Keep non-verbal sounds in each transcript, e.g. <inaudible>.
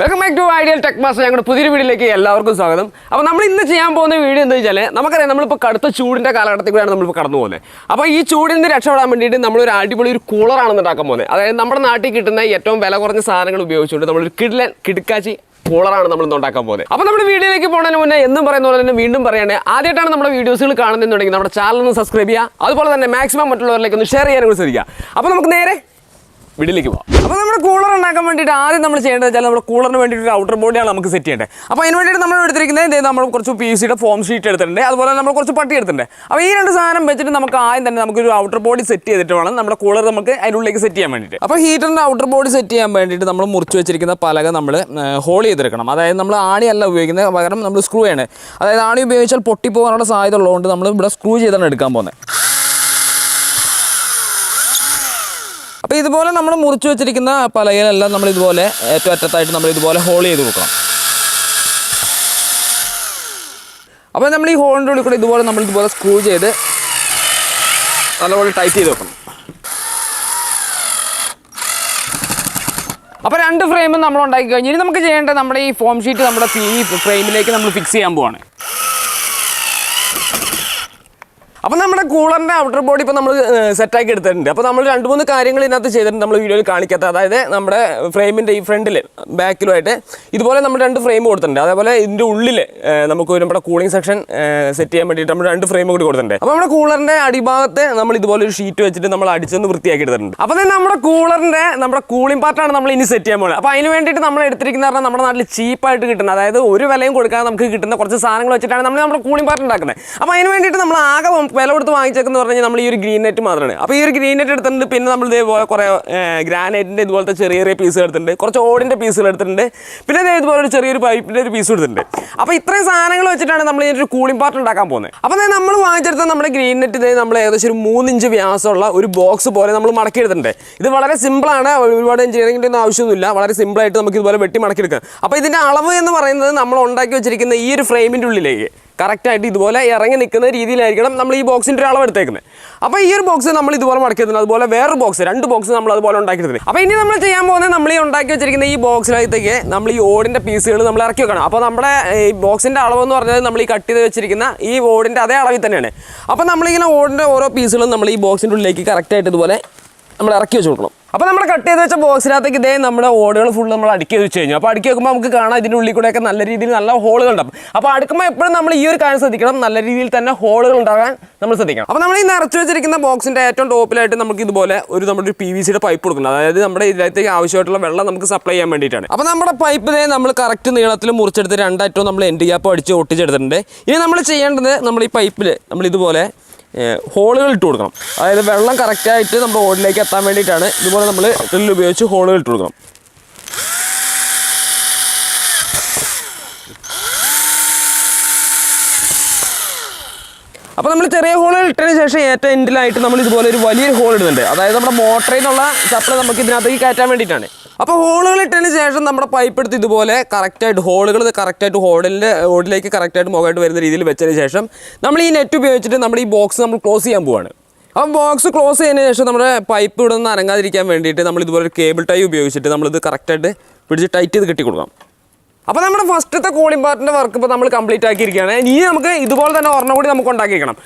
Welcome back to Ideal Tech Master ഞങ്ങളുടെ പുതിയൊരു വീഡിയോയിലേക്ക് എല്ലാവർക്കും സ്വാഗതം. അപ്പോൾ നമ്മൾ ഇന്ന് ചെയ്യാൻ പോകുന്ന വീഡിയോ എന്താ വെച്ചാൽ നമുക്കറിയാം നമ്മളിപ്പോൾ കടുത്ത ചൂടിന്റെ കാലഘട്ടത്തിൽ കൂടെയാണ് നമ്മളിപ്പോൾ കടന്നു പോകുന്നത്. അപ്പോൾ ഈ ചൂടിൽ നിന്ന് രക്ഷപ്പെടാൻ വേണ്ടിയിട്ട് നമ്മളൊരു അടിപൊളി ഒരു കൂളറാണ് ഉണ്ടാക്കാൻ പോകുന്നത്. അതായത് നമ്മുടെ നാട്ടിൽ കിട്ടുന്ന ഏറ്റവും വില കുറഞ്ഞ സാധനങ്ങൾ ഉപയോഗിച്ചുകൊണ്ട് നമ്മളൊരു കിഡ്ലൻ കിടുക്കാച്ചി കൂളറാണ് നമ്മൾ ഉണ്ടാക്കാൻ പോകുന്നത്. അപ്പോൾ നമ്മുടെ വീഡിയോയിലേക്ക് പോകുന്നതിന് മുന്നേ എന്നും പറയുന്ന പോലെ തന്നെ വീണ്ടും പറയണേ ആദ്യമായിട്ടാണ് നമ്മുടെ വീഡിയോസുകൾ കാണുന്നുണ്ടെങ്കിൽ നമ്മുടെ ചാനൽ ഒന്ന് സബ്സ്ക്രൈബ് ചെയ്യുക. അതുപോലെ തന്നെ മാക്സിമം മറ്റുള്ളവരിലേക്ക് ഒന്ന് ഷെയർ ചെയ്യാനും കൂടി ശ്രദ്ധിക്കുക. അപ്പോൾ നമുക്ക് നേരെ വീട്ടിലേക്ക് പോകാം അപ്പോൾ നമ്മുടെ കൂളർ ഉണ്ടാക്കാൻ വേണ്ടിയിട്ട് ആദ്യം നമ്മൾ ചെയ്യേണ്ടത് വെച്ചാൽ നമ്മുടെ കൂളറിന് വേണ്ടിയിട്ട് ഒരു ഔട്ടർ ബോഡിയാണ് നമുക്ക് സെറ്റ് ചെയ്യേണ്ടത്. അപ്പോൾ അതിന് വേണ്ടിയിട്ട് നമ്മൾ എടുത്തിരിക്കുന്നത് ഇതേ നമ്മൾ കുറച്ച് പി സിയുടെ ഫോം ഷീറ്റ് എടുത്തിട്ടുണ്ട്. അതുപോലെ നമ്മൾ കുറച്ച് പട്ടി എടുത്തിട്ടുണ്ട്. അപ്പോൾ ഈ രണ്ട് സാധനം വെച്ചിട്ട് നമുക്ക് ആദ്യം തന്നെ നമുക്ക് ഒരു ഔട്ടർ ബോഡി സെറ്റ് ചെയ്തിട്ട് വേണം നമ്മുടെ കൂളർ നമുക്ക് അതിനുള്ളിലേക്ക് സെറ്റ് ചെയ്യാൻ വേണ്ടിയിട്ട്. അപ്പോൾ ഹീറ്ററിന്റെ ഔട്ടർ ബോഡി സെറ്റ് ചെയ്യാൻ വേണ്ടിയിട്ട് നമ്മൾ മുറിച്ച് വെച്ചിരിക്കുന്ന പലക നമ്മൾ ഹോൾ ചെയ്തെടുക്കണം. അതായത് നമ്മൾ ആണിയല്ല ഉപയോഗിക്കുന്നത് പകരം നമ്മൾ സ്ക്രൂ ആണ് അതായത് ആണി ഉപയോഗിച്ചാൽ പൊട്ടിപ്പോകാനുള്ള സാധ്യത ഉള്ളതുകൊണ്ട് നമ്മൾ ഇവിടെ സ്ക്രൂ ചെയ്താണ് എടുക്കാൻ പോകുന്നത്. അപ്പോൾ ഇതുപോലെ നമ്മൾ മുറിച്ച് വെച്ചിരിക്കുന്ന പലകയിലെല്ലാം നമ്മൾ ഇതുപോലെ ഏറ്റവും അറ്റത്തായിട്ട് നമ്മൾ ഇതുപോലെ ഹോൾ ചെയ്ത് കൊടുക്കണം. അപ്പോൾ നമ്മൾ ഈ ഹോളിന്റെ ഉള്ളിൽ കൂടെ ഇതുപോലെ നമ്മൾ ഇതുപോലെ സ്ക്രൂ ചെയ്ത് നല്ലപോലെ ടൈറ്റ് ചെയ്ത് വെക്കണം. അപ്പോൾ രണ്ട് ഫ്രെയിമും നമ്മൾ ഉണ്ടാക്കി കഴിഞ്ഞ്. ഇനി നമുക്ക് ചെയ്യേണ്ടത് നമ്മുടെ ഈ ഫോം ഷീറ്റ് നമ്മുടെ ഈ ഫ്രെയിമിലേക്ക് നമ്മൾ ഫിക്സ് ചെയ്യാൻ പോവാണ്. അപ്പോൾ നമ്മുടെ കൂളറിന്റെ ഔട്ടർ ബോഡി ഇപ്പോൾ നമ്മൾ സെറ്റാക്കി എടുത്തിട്ടുണ്ട്. അപ്പോൾ നമ്മൾ രണ്ട് മൂന്ന് കാര്യങ്ങൾ ഇതിനകത്ത് ചെയ്തിട്ടുണ്ട് നമ്മൾ വീഡിയോയിൽ കാണിക്കാത്ത. അതായത് നമ്മുടെ ഫ്രെയിമിന്റെ ഈ ഫ്രണ്ടിൽ ബാക്കിലുമായിട്ട് ഇതുപോലെ നമ്മൾ രണ്ട് ഫ്രെയിം കൊടുത്തിട്ടുണ്ട്. അതേപോലെ ഇതിന്റെ ഉള്ളിൽ നമുക്ക് നമ്മുടെ കൂളിംഗ് സെക്ഷൻ സെറ്റ് ചെയ്യാൻ വേണ്ടിയിട്ട് നമ്മൾ രണ്ട് ഫ്രെയിം കൂടി കൊടുത്തിട്ടുണ്ട്. അപ്പോൾ നമ്മുടെ കൂളറിന്റെ അടിഭാഗത്ത് നമ്മൾ ഇതുപോലെ ഒരു ഷീറ്റ് വെച്ചിട്ട് നമ്മൾ അടിച്ചൊന്ന് വൃത്തിയാക്കി എടുത്തിട്ടുണ്ട്. അപ്പോൾ തന്നെ നമ്മുടെ കൂളറിന്റെ നമ്മുടെ കൂളിംഗ് പാർട്ടാണ് നമ്മൾ ഇനി സെറ്റ് ചെയ്യാൻ പോകുന്നത്. അപ്പോൾ അതിന് വേണ്ടിയിട്ട് നമ്മൾ എടുത്തിരിക്കുന്ന പറഞ്ഞാൽ നമ്മുടെ നാട്ടിൽ ചീപ്പായിട്ട് കിട്ടുന്ന അതായത് ഒരു വിലയും കൊടുക്കാതെ നമുക്ക് കിട്ടുന്ന കുറച്ച് സാധനങ്ങൾ വെച്ചിട്ടാണ് നമ്മൾ നമ്മുടെ കൂളിംഗ് പാർട്ട് ഉണ്ടാക്കുന്നത്. അപ്പോൾ അതിന് വേണ്ടിയിട്ട് നമ്മൾ ആകെ വില കൊടുത്ത് വാങ്ങിച്ചേക്കെന്ന് പറഞ്ഞാൽ നമ്മൾ ഈ ഒരു ഗ്രീൻ നെറ്റ് മാത്രമാണ് അപ്പോൾ ഈ ഒരു ഗ്രീൻ നെറ്റ് എടുത്തിട്ടുണ്ട് പിന്നെ നമ്മൾ ഇതേപോലെ കുറേ ഗ്രാനൈറ്റിന്റെ ഇതുപോലത്തെ ചെറിയ ചെറിയ പീസുകൾ എടുത്തിട്ടുണ്ട്. കുറച്ച് ഓടിന്റെ പീസുകൾ എടുത്തിട്ടുണ്ട്. പിന്നെ ദേ ഇതുപോലെ ഒരു ചെറിയൊരു പൈപ്പിന്റെ ഒരു പീസ് എടുത്തിട്ടുണ്ട്. അപ്പോൾ ഇത്രയും സാധനങ്ങൾ വെച്ചിട്ടാണ് നമ്മൾ ഇതിന്റെ ഒരു കൂളിംഗ് പാർട്ട് ഉണ്ടാക്കാൻ പോകുന്നത്. അപ്പോൾ നമ്മൾ വാങ്ങിച്ചെടുത്ത നമ്മുടെ ഗ്രീൻ നെറ്റ് ഇതേ നമ്മൾ ഏകദേശം ഒരു മൂന്നിഞ്ച് വ്യാസമുള്ള ഒരു ബോക്സ് പോലെ നമ്മൾ മടക്കി എടുത്തിട്ടുണ്ട്. ഇത് വളരെ സിമ്പിളാണ് ഒരുപാട് എഞ്ചിനീയറിംഗിന്റെ ഒന്നും ആവശ്യമൊന്നുമില്ല. വളരെ സിമ്പിളായിട്ട് നമുക്ക് ഇതുപോലെ വെട്ടി മടക്കിയെടുക്കാം അപ്പോൾ ഇതിന്റെ അളവ് എന്ന് പറയുന്നത് നമ്മൾ ഉണ്ടാക്കി വെച്ചിരിക്കുന്ന ഈ ഒരു ഫ്രെയിമിന്റെ ഉള്ളിലേക്ക്. കറക്റ്റായിട്ട് ഇതുപോലെ ഇറങ്ങി നിൽക്കുന്ന രീതിയിലായിരിക്കണം നമ്മൾ ഈ ബോക്സിന്റെ ഒരു അളവ് എടുത്തേക്കുന്നത്. അപ്പോൾ ഈ ഒരു ബോക്സ് നമ്മൾ ഇതുപോലെ മടക്കിയിട്ടുണ്ട് അതുപോലെ വേറൊരു ബോക്സ് രണ്ട് ബോക്സ് നമ്മൾ അതുപോലെ ഉണ്ടാക്കിയിട്ടുണ്ട് അപ്പോൾ ഇനി നമ്മൾ ചെയ്യാൻ പോകുന്നത് നമ്മൾ ഈ ഉണ്ടാക്കി വെച്ചിരിക്കുന്ന ഈ ബോക്സിനകത്തേക്ക് നമ്മൾ ഈ ഓടിന്റെ പീസുകൾ നമ്മൾ ഇറക്കി വെക്കണം. അപ്പോൾ നമ്മുടെ ഈ ബോക്സിന്റെ അളവെന്ന് പറഞ്ഞാൽ നമ്മൾ ഈ കട്ട് ചെയ്ത് വെച്ചിരിക്കുന്ന ഈ ഓടിന്റെ അതേ അളവിൽ തന്നെയാണ്. അപ്പോൾ നമ്മളിങ്ങനെ ഓടിന്റെ ഓരോ പീസുകളും നമ്മൾ ഈ ബോക്സിന്റെ ഉള്ളിലേക്ക് കറക്റ്റായിട്ട് ഇതുപോലെ നമ്മൾ ഇറക്കി വെച്ച് കൊടുക്കണം. അപ്പോൾ നമ്മൾ കട്ട് ചെയ്ത് വെച്ച ബോക്സിനകത്തേക്ക് ഇതേ നമ്മുടെ ഓടുകൾ ഫുൾ നമ്മൾ അടുക്കി വെച്ച് കഴിഞ്ഞു. അപ്പോൾ അടുക്കി വെക്കുമ്പോൾ നമുക്ക് കാണാം ഇതിന്റെ ഉള്ളിൽ കൂടെയൊക്കെ നല്ല രീതിയിൽ നല്ല ഹോളുകൾ ഉണ്ടാവും അപ്പോൾ അടുക്കുമ്പോൾ എപ്പോഴും നമ്മൾ ഈ ഒരു കാര്യം ശ്രദ്ധിക്കണം. നല്ല രീതിയിൽ തന്നെ ഹോളുകൾ ഉണ്ടാകാൻ നമ്മൾ ശ്രദ്ധിക്കണം. അപ്പോൾ നമ്മൾ ഈ നിറച്ച് വെച്ചിരിക്കുന്ന ബോക്സിന്റെ ഏറ്റവും ടോപ്പിലായിട്ട് നമുക്ക് ഇതുപോലെ ഒരു നമ്മുടെ പി വി സിയുടെ പൈപ്പ് കൊടുക്കണം. അതായത് നമ്മുടെ ഇതിലേക്ക് ആവശ്യമായിട്ടുള്ള വെള്ളം നമുക്ക് സപ്ലൈ ചെയ്യാൻ വേണ്ടിയിട്ടാണ്. അപ്പോൾ നമ്മുടെ പൈപ്പ് ഇതേ നമ്മൾ കറക്റ്റ് നീളത്തിൽ മുറിച്ചെടുത്ത് രണ്ടായിട്ടും നമ്മൾ എൻഡ് ഗ്യാപ്പ് അടിച്ച് ഒട്ടിച്ചെടുത്തിട്ടുണ്ട്. ഇനി നമ്മൾ ചെയ്യേണ്ടത് നമ്മൾ ഈ പൈപ്പിൽ നമ്മൾ ഇതുപോലെ ഹോളുകൾ ഇട്ട് കൊടുക്കണം. അതായത് വെള്ളം കറക്റ്റായിട്ട് നമ്മുടെ ഓടിലേക്ക് എത്താൻ വേണ്ടിയിട്ടാണ് ഇതുപോലെ നമ്മൾ ഡ്രില്ല് ഉപയോഗിച്ച് ഹോളുകൾ ഇട്ട് കൊടുക്കണം. അപ്പോൾ നമ്മൾ ചെറിയ ഹോൾ ഇട്ടതിന് ശേഷം ഏറ്റവും എൻഡിലായിട്ട് നമ്മൾ ഇതുപോലെ ഒരു വലിയൊരു ഹോൾ ഇടുന്നുണ്ട്. അതായത് നമ്മുടെ മോട്ടറിനുള്ള സപ്ലൈ നമുക്ക് ഇതിനകത്തേക്ക് കയറ്റാൻ വേണ്ടിയിട്ടാണ്. അപ്പോൾ ഹോളുകൾ ഇട്ടതിന് ശേഷം നമ്മുടെ പൈപ്പ് എടുത്ത് ഇതുപോലെ കറക്റ്റായിട്ട് ഹോളുകൾ കറക്റ്റായിട്ട് ഹോളിന്റെ ഹോളിലേക്ക് കറക്റ്റായിട്ട് മുഖമായിട്ട് വരുന്ന രീതിയിൽ വെച്ചതിന് ശേഷം നമ്മൾ ഈ നെറ്റ് ഉപയോഗിച്ചിട്ട് നമ്മൾ ഈ ബോക്സ് നമ്മൾ ക്ലോസ് ചെയ്യാൻ പോവാണ്. അപ്പോൾ ബോക്സ് ക്ലോസ് ചെയ്തതിന് ശേഷം നമ്മുടെ പൈപ്പ് ഇവിടെ നിന്ന് അനങ്ങാതിരിക്കാൻ വേണ്ടിയിട്ട് നമ്മൾ ഇതുപോലെ കേബിൾ ടൈ ഉപയോഗിച്ചിട്ട് നമ്മളിത് കറക്റ്റായിട്ട് പിടിച്ച് ടൈറ്റ് ചെയ്ത് കെട്ടി കൊടുക്കാം അപ്പോൾ നമ്മുടെ ഫസ്റ്റത്തെ കൂളിംഗ് പാർട്ടിന്റെ വർക്ക് ഇപ്പോൾ നമ്മൾ കംപ്ലീറ്റ് ആക്കിയിരിക്കുകയാണ്. ഇനി നമുക്ക് ഇതുപോലെ തന്നെ ഒരെണ്ണം കൂടി നമുക്ക് ഉണ്ടാക്കിയിരിക്കണം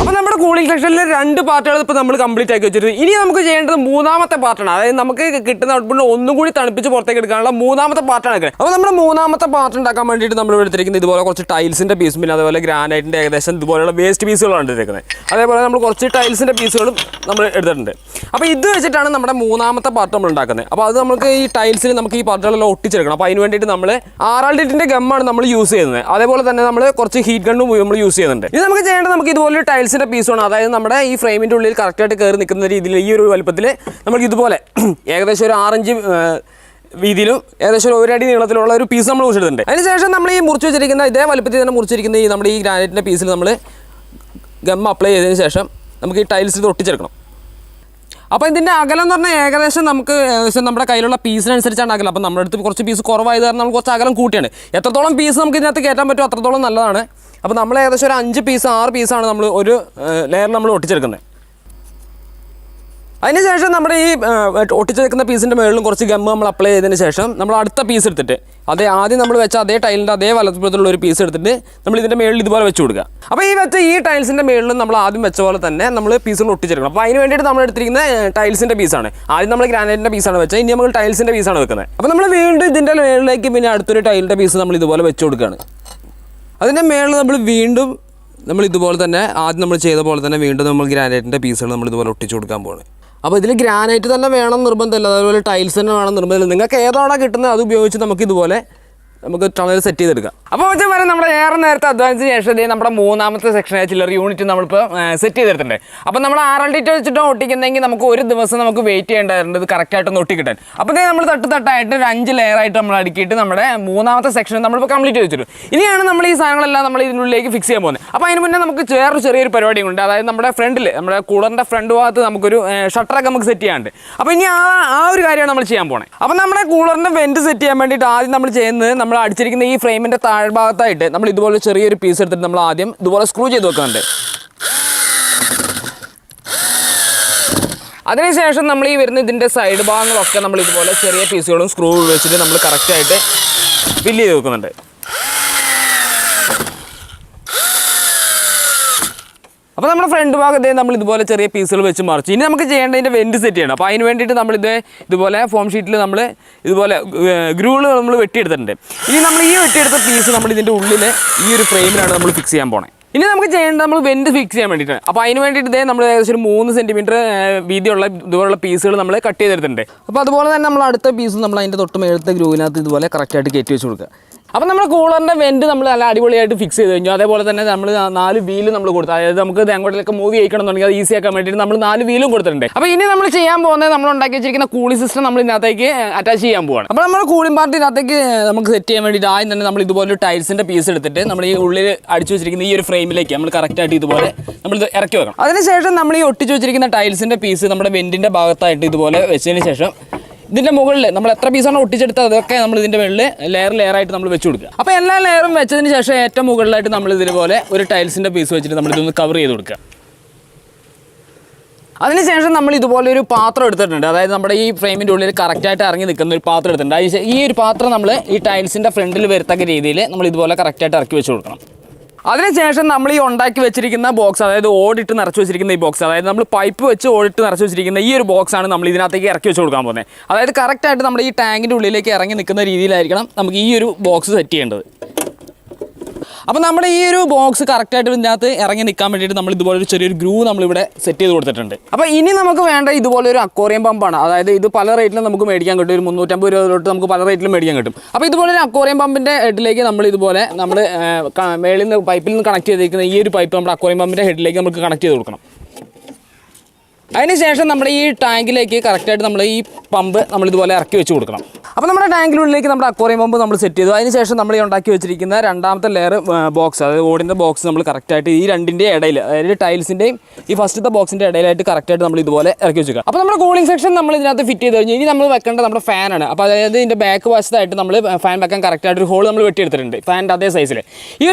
അപ്പോൾ കൂളിംഗ് സെക്ഷനിൽ രണ്ട് പാർട്ടുകൾ ഇപ്പോൾ നമ്മൾ കംപ്ലീറ്റ് ആക്കി വെച്ചിട്ടുണ്ട്. ഇനി നമുക്ക് ചെയ്യേണ്ടത് മൂന്നാമത്തെ പാർട്ടാണ്. അതായത് നമുക്ക് കിട്ടുന്ന ഔട്ട്പുട്ട് ഒന്നും കൂടി തണുപ്പിച്ച് പുറത്തേക്ക് എടുക്കാനുള്ള മൂന്നാമത്തെ പാർട്ടാണ് എടുക്കുന്നത് അപ്പോൾ നമ്മുടെ മൂന്നാമത്തെ പാർട്ട് ഉണ്ടാക്കാൻ വേണ്ടിയിട്ട് നമ്മൾ എടുത്തിരിക്കുന്നത് ഇതുപോലെ കുറച്ച് ടൈൽസിന്റെ പീസും പിന്നെ അതുപോലെ ഗ്രാനൈറ്റിന്റെ ഏകദേശം ഇതുപോലെയുള്ള വേസ്റ്റ് പീസുകളാണ് എടുത്തിരിക്കുന്നത്. അതേപോലെ നമ്മൾ കുറച്ച് ടൈൽസിന്റെ പീസുകളും നമ്മൾ എടുത്തിട്ടുണ്ട്. അപ്പോൾ ഇത് വെച്ചിട്ടാണ് നമ്മുടെ മൂന്നാമത്തെ പാർട്ട് നമ്മൾ ഉണ്ടാക്കുന്നത്. അപ്പോൾ അത് നമുക്ക് ഈ ടൈൽസിൽ നമുക്ക് ഈ പാർട്ടുകളെല്ലാം ഒട്ടിച്ചെടുക്കണം. അപ്പോൾ അതിന് വേണ്ടിയിട്ട് നമ്മൾ ആറാൾഡിറ്റിന്റെ ഗമ്മാണ് നമ്മൾ യൂസ് ചെയ്യുന്നത്. അതേപോലെ തന്നെ നമ്മൾ കുറച്ച് ഹീറ്റ് ഗണ്ണും നമ്മൾ യൂസ് ചെയ്യുന്നുണ്ട്. ഇത് നമുക്ക് ചെയ്യേണ്ടത് നമുക്ക് ഇതുപോലെ ടൈൽസിന്റെ പീസാണ് അതായത് നമ്മുടെ ഈ ഫ്രെയിമിന്റെ ഉള്ളിൽ കറക്റ്റായിട്ട് കയറി നിൽക്കുന്ന രീതിയിൽ ഈ ഒരു വലുപ്പത്തിൽ നമുക്ക് ഇതുപോലെ <clears throat> ഏകദേശം ഒരു ആറഞ്ച് വീതിയിലും ഏകദേശം ഒരു ഒരടി നീളത്തിലുള്ള ഒരു പീസ് നമ്മൾ മുറിച്ചെടുത്തിട്ടുണ്ട്. അതിനുശേഷം നമ്മൾ ഈ മുറിച്ച് വെച്ചിരിക്കുന്ന ഇതേ വലുപ്പത്തിൽ തന്നെ മുറിച്ചിരിക്കുന്ന ഈ നമ്മുടെ ഈ ഗ്രാനൈറ്റിന്റെ പീസിൽ നമ്മൾ ഗം അപ്ലൈ ചെയ്തതിന് ശേഷം നമുക്ക് ഈ ടൈൽസിൽ ഒട്ടിച്ചെടുക്കണം. അപ്പോൾ ഇതിന്റെ അകലം എന്ന് പറഞ്ഞാൽ ഏകദേശം നമുക്ക് ഏകദേശം നമ്മുടെ കയ്യിലുള്ള പീസിനനുസരിച്ചാണ് അകലം. അപ്പോൾ നമ്മുടെ അടുത്ത് കുറച്ച് പീസ് കുറവായത് കാരണം നമ്മൾ കുറച്ച് അകലം കൂട്ടിയാണ്. എത്രത്തോളം പീസ് നമുക്ക് ഇതിനകത്ത് കയറ്റാൻ പറ്റുമോ അത്രത്തോളം നല്ലതാണ്. അപ്പോൾ നമ്മൾ ഏകദേശം ഒരു അഞ്ച് പീസ് ആറ് പീസാണ് നമ്മൾ ഒരു ലെയർ നമ്മൾ ഒട്ടിച്ചെടുക്കുന്നത്. അതിനുശേഷം നമ്മുടെ ഈ ഒട്ടിച്ചെടുക്കുന്ന പീസിന്റെ മുകളിലും കുറച്ച് ഗമ്മ് നമ്മൾ അപ്ലൈ ചെയ്തതിന് ശേഷം നമ്മൾ അടുത്ത പീസ് എടുത്തിട്ട് അതേ ആദ്യം നമ്മൾ വെച്ച അതേ ടൈലിന്റെ അതേ വലതുപുറത്തുള്ള ഒരു പീസ് എടുത്തിട്ട് നമ്മൾ ഇതിന്റെ മുകളിൽ ഇതുപോലെ വെച്ച് കൊടുക്കുക. അപ്പോൾ ഈ വെച്ച ഈ ടൈൽസിന്റെ മുകളിലും നമ്മൾ ആദ്യം വെച്ച പോലെ തന്നെ നമ്മൾ പീസുകൾ ഒട്ടിച്ചെടുക്കണം. അപ്പോൾ അതിന് വേണ്ടിയിട്ട് നമ്മൾ എടുത്തിരിക്കുന്ന ടൈൽസിന്റെ പീസാണ് ആദ്യം നമ്മൾ ഗ്രാനൈറ്റിന്റെ പീസാണ് വെച്ചത് ഇനി നമ്മൾ ടൈൽസിന്റെ പീസാണ് വെക്കുന്നത്. അപ്പോൾ നമ്മൾ വീണ്ടും ഇതിന്റെ മുകളിലേക്ക് പിന്നെ അടുത്തൊരു ടൈലിന്റെ പീസ് നമ്മൾ ഇതുപോലെ വെച്ച് കൊടുക്കുകയാണ്. അതിന്റെ മേളിൽ നമ്മൾ വീണ്ടും നമ്മൾ ഇതുപോലെ തന്നെ ആദ്യം നമ്മൾ ചെയ്ത പോലെ തന്നെ വീണ്ടും നമ്മൾ ഗ്രാനൈറ്റിന്റെ പീസുകൾ നമ്മൾ ഇതുപോലെ ഒട്ടിച്ചു കൊടുക്കാൻ പോകുന്നത് അപ്പോൾ ഇതിൽ ഗ്രാനൈറ്റ് തന്നെ വേണം നിർബന്ധമില്ല. അതുപോലെ ടൈൽസ് തന്നെ വേണം നിർബന്ധമില്ല. നിങ്ങൾക്ക് ഏതാണോ കിട്ടുന്നത് അത് ഉപയോഗിച്ച് നമുക്ക് ഇതുപോലെ നമുക്ക് ടണൽ സെറ്റ് ചെയ്തെടുക്കാം. അപ്പോൾ വെച്ചാൽ വരെ നമ്മുടെ ഏറെ നേരത്തെ അഡ്വാൻസിന് ശേഷം നമ്മുടെ മൂന്നാമത്തെ സെക്ഷനായ ചില്ലർ യൂണിറ്റ് നമ്മളിപ്പോൾ സെറ്റ് ചെയ്തെടുത്തിട്ടുണ്ട്. അപ്പോൾ നമ്മൾ ആറാം ഡീറ്റ് വെച്ചിട്ട് ഒട്ടിക്കുന്നെങ്കിൽ നമുക്ക് ഒരു ദിവസം നമുക്ക് വെയിറ്റ് ചെയ്യേണ്ടതുണ്ട് ഇത് കറക്റ്റായിട്ടൊന്ന് ഒട്ടിക്കിട്ടാൻ. അപ്പോൾ നമ്മൾ തട്ട് തട്ടായിട്ട് ഒരു അഞ്ച് ലെയർ ആയിട്ട് നമ്മൾ അടുക്കിയിട്ട് നമ്മുടെ മൂന്നാമത്തെ സെക്ഷൻ നമ്മളിപ്പോൾ കംപ്ലീറ്റ് ചെയ്തിട്ടു ഇനിയാണ് നമ്മൾ ഈ സാധനങ്ങളെല്ലാം നമ്മൾ ഇതിനുള്ളിലേക്ക് ഫിക്സ് ചെയ്യാൻ പോകുന്നത്. അപ്പോൾ അതിന് മുന്നേ നമുക്ക് വേറൊരു ചെറിയൊരു പരിപാടി ഉണ്ട് അതായത് നമ്മുടെ ഫ്രണ്ടിൽ നമ്മുടെ കൂളറിന്റെ ഫ്രണ്ട് ഭാഗത്ത് നമുക്കൊരു ഷട്ടറൊക്കെ നമുക്ക് സെറ്റ് ചെയ്യാനുണ്ട്. അപ്പോൾ ഇനി ആ ആ ഒരു കാര്യമാണ് നമ്മൾ ചെയ്യാൻ പോണേ. അപ്പോൾ നമ്മുടെ കൂളറിന്റെ വെന്റ് സെറ്റ് ചെയ്യാൻ വേണ്ടിയിട്ട് ആദ്യം നമ്മൾ ചെയ്യുന്നത് നമ്മൾ അടിച്ചിരിക്കുന്ന ഈ ഫ്രെയിമിന്റെ താഴ്ഭാഗത്തായിട്ട് നമ്മൾ ഇതുപോലെ ചെറിയൊരു പീസ് എടുത്തിട്ട് നമ്മൾ ആദ്യം ഇതുപോലെ സ്ക്രൂ ചെയ്ത് വെക്കുന്നുണ്ട്. അതിനുശേഷം നമ്മൾ ഈ വരുന്ന ഇതിന്റെ സൈഡ് ഭാഗങ്ങളൊക്കെ നമ്മൾ ഇതുപോലെ ചെറിയ പീസുകളും സ്ക്രൂ വെച്ചിട്ട് നമ്മൾ കറക്റ്റായിട്ട് ഫില്ല് ചെയ്ത് വെക്കുന്നുണ്ട്. അപ്പോൾ നമ്മുടെ ഫ്രണ്ട് ഭാഗത്ത് നമ്മൾ ഇതുപോലെ ചെറിയ പീസുകൾ വെച്ച് മറിച്ചു. ഇനി നമുക്ക് ചെയ്യേണ്ടതിന്റെ വെന്റ് സെറ്റ് ചെയ്യണം. അപ്പോൾ അതിന് വേണ്ടിയിട്ട് ഇത് ഇതുപോലെ ഫോം ഷീറ്റിൽ നമ്മൾ ഇതുപോലെ ഗ്രൂൾ നമ്മൾ വെട്ടിയെടുത്തിട്ടുണ്ട്. ഇനി നമ്മൾ ഈ വെട്ടിയെടുത്ത പീസ് നമ്മൾ ഇതിന്റെ ഉള്ളിൽ ഈ ഒരു ഫ്രെയിമിലാണ് നമ്മൾ ഫിക്സ് ചെയ്യാൻ പോണേ. ഇനി നമുക്ക് ചെയ്യേണ്ടത് നമ്മൾ വെന്റ് ഫിക്സ് ചെയ്യാൻ വേണ്ടിയിട്ടാണ്. അപ്പോൾ അതിന് വേണ്ടിയിട്ട് ഇതേ നമ്മൾ ഏകദേശം ഒരു മൂന്ന് സെന്റിമീറ്റർ വീതിയുള്ള ഇതുപോലുള്ള പീസുകൾ നമ്മൾ കട്ട് ചെയ്തെടുത്തിട്ടുണ്ട്. അപ്പോൾ അതുപോലെ തന്നെ നമ്മൾ അടുത്ത പീസ് നമ്മൾ അതിന്റെ തൊട്ട് മേളത്തെ ഗ്രൂവിനകത്ത് ഇതുപോലെ കറക്റ്റായിട്ട് കയറ്റി വെച്ച് കൊടുക്കുക. അപ്പോൾ നമ്മുടെ കൂളറിന്റെ വെന്റ് നമ്മൾ നല്ല അടിപൊളിയായിട്ട് ഫിക്സ് ചെയ്ത് കഴിഞ്ഞു. അതേപോലെ തന്നെ നമ്മൾ നാല് വീലും നമ്മൾ കൊടുത്തു. അതായത് നമുക്ക് അങ്ങോട്ടേക്ക് മൂവ് ചെയ്യിക്കണമെന്നുണ്ടെങ്കിൽ അത് ഈസി ആക്കാൻ വേണ്ടിയിട്ട് നമ്മൾ നാല് വീലും കൊടുത്തിട്ടുണ്ട്. അപ്പോൾ ഇനി നമ്മൾ ചെയ്യാൻ പോകുന്നത് നമ്മൾ ഉണ്ടാക്കി വെച്ചിരിക്കുന്ന കൂളി സിസ്റ്റം നമ്മൾ ഇതിനകത്തേക്ക് അറ്റാച്ച് ചെയ്യാൻ പോവാണ്. അപ്പോൾ നമ്മുടെ കൂളിംഗ് പാർട്ടി ഇതിനകത്തേക്ക് നമുക്ക് സെറ്റ് ചെയ്യാൻ വേണ്ടിയിട്ട് ആദ്യം തന്നെ നമ്മൾ ഇതുപോലെ ടൈൽസിന്റെ പീസ് എടുത്തിട്ട് നമ്മൾ ഈ ഉള്ളിൽ അടിച്ചു വെച്ചിരിക്കുന്ന ഈ ഒരു ഫ്രെയിമിലേക്ക് നമ്മൾ കറക്റ്റായിട്ട് ഇതുപോലെ നമ്മൾ ഇത് ഇറക്കി വെക്കണം. അതിനുശേഷം നമ്മൾ ഈ ഒട്ടിച്ചു വെച്ചിരിക്കുന്ന ടൈൽസിന്റെ പീസ് നമ്മുടെ വെന്റിന്റെ ഭാഗത്തായിട്ട് ഇതുപോലെ വെച്ചതിന് ശേഷം ഇതിന്റെ മുകളിൽ നമ്മൾ എത്ര പീസാണ് ഒട്ടിച്ചെടുത്തത് അതൊക്കെ നമ്മൾ ഇതിന്റെ മുകളിൽ ലെയർ ലെയർ ആയിട്ട് നമ്മൾ വെച്ച് കൊടുക്കുക. അപ്പോൾ എല്ലാ ലെയറും വെച്ചതിന് ശേഷം ഏറ്റവും മുകളിലായിട്ട് നമ്മൾ ഇതുപോലെ ഒരു ടൈൽസിന്റെ പീസ് വെച്ചിട്ട് നമ്മൾ ഇതൊന്ന് കവർ ചെയ്ത് കൊടുക്കുക. അതിനുശേഷം നമ്മൾ ഇതുപോലെ ഒരു പാത്രം എടുത്തിട്ടുണ്ട്. അതായത് നമ്മുടെ ഈ ഫ്രെയിമിന്റെ ഉള്ളിൽ കറക്റ്റായിട്ട് ഇറങ്ങി നിൽക്കുന്ന ഒരു പാത്രം എടുത്തിട്ടുണ്ട്. ഈ ഒരു പാത്രം നമ്മൾ ഈ ടൈൽസിന്റെ ഫ്രണ്ടിൽ വരത്തക്ക രീതിയിൽ നമ്മൾ ഇതുപോലെ കറക്റ്റായിട്ട് ഇറക്കി വെച്ച് കൊടുക്കണം. അതിനുശേഷം നമ്മൾ ഈ ഉണ്ടാക്കി വെച്ചിരിക്കുന്ന ബോക്സ് അതായത് ഓടിട്ട് നിറച്ച് വെച്ചിരിക്കുന്ന ഈ ബോക്സ് അതായത് നമ്മൾ പൈപ്പ് വെച്ച് ഓടിട്ട് നിറച്ച് വെച്ചിരിക്കുന്ന ഈ ഒരു ബോക്സ് ആണ് നമ്മൾ ഇതിനകത്തേക്ക് ഇറക്കി വെച്ച് കൊടുക്കാൻ പോകുന്നത്. അതായത് കറക്റ്റായിട്ട് നമ്മൾ ഈ ടാങ്കിന്റെ ഉള്ളിലേക്ക് ഇറങ്ങി നിൽക്കുന്ന രീതിയിലായിരിക്കണം നമുക്ക് ഈ ഒരു ബോക്സ് സെറ്റ് ചെയ്യേണ്ടത്. അപ്പോൾ നമ്മുടെ ഈ ഒരു ബോക്സ് കറക്റ്റായിട്ട് ഇതിനകത്ത് ഇറങ്ങി നിൽക്കാൻ വേണ്ടിയിട്ട് നമ്മൾ ഇതുപോലെ ഒരു ചെറിയൊരു ഗ്രൂ നമ്മളിവിടെ സെറ്റ് ചെയ്ത് കൊടുത്തിട്ടുണ്ട്. അപ്പോൾ ഇനി നമുക്ക് വേണ്ട ഇതുപോലെ ഒരു അക്വോറിയം പമ്പാണ് അതായത് ഇത് പല റേറ്റിലും നമുക്ക് മേടിക്കാൻ കിട്ടും. ഒരു മുന്നൂറ്റമ്പത് രൂപ തൊട്ട് നമുക്ക് പല റേറ്റിലും മേടിക്കാൻ കിട്ടും. അപ്പോൾ ഇതുപോലെ ഒരു അക്വോറിയം പമ്പിന്റെ ഹെഡിലേക്ക് നമ്മൾ ഇതുപോലെ നമ്മൾ മേളിൽ നിന്ന് പൈപ്പിൽ നിന്ന് കണക്ട് ചെയ്തിരിക്കുന്ന ഈ ഒരു പൈപ്പ് നമ്മുടെ അക്വോറിയം പമ്പിന്റെ ഹെഡിലേക്ക് നമുക്ക് കണക്ട് ചെയ്ത് കൊടുക്കണം. അതിനുശേഷം നമ്മൾ ഈ ടാങ്കിലേക്ക് കറക്റ്റായിട്ട് നമ്മൾ ഈ പമ്പ് നമ്മൾ ഇതുപോലെ ഇറക്കി വെച്ച് കൊടുക്കണം. അപ്പോൾ നമ്മുടെ ടാങ്കിനുള്ളിലേക്ക് നമ്മുടെ അക്വറിയം പമ്പ് നമ്മൾ സെറ്റ് ചെയ്തു. അതിനുശേഷം നമ്മൾ ഈ ഉണ്ടാക്കി വെച്ചിരിക്കുന്ന രണ്ടാമത്തെ ലെയർ ബോക്സ് അതായത് ഓടിന്റെ ബോക്സ് നമ്മൾ കറക്റ്റായിട്ട് ഈ രണ്ടിന്റെ ഇടയിൽ അതായത് ടൈൽസിന്റെയും ഈ ഫസ്റ്റത്തെ ബോക്സിന്റെ ഇടയിലായിട്ട് കറക്റ്റായിട്ട് നമ്മൾ ഇതുപോലെ ഇറക്കി വെച്ചേക്കുക അപ്പോൾ നമ്മുടെ കൂളിംഗ് സെക്ഷൻ നമ്മൾ ഇതിനകത്ത് ഫിറ്റ് ചെയ്ത് കഴിഞ്ഞ് ഇനി നമ്മൾ വെക്കേണ്ടത് നമ്മുടെ ഫാനാണ് അപ്പോൾ അതായത് ഇതിന്റെ ബാക്ക് വശത്തായിട്ട് നമ്മൾ ഫാൻ വെക്കാൻ കറക്റ്റായിട്ട് ഒരു ഹോൾ നമ്മൾ വെട്ടിയെടുത്തിട്ടുണ്ട്. ഫാനിന്റെ അതേ സൈസിൽ ഈ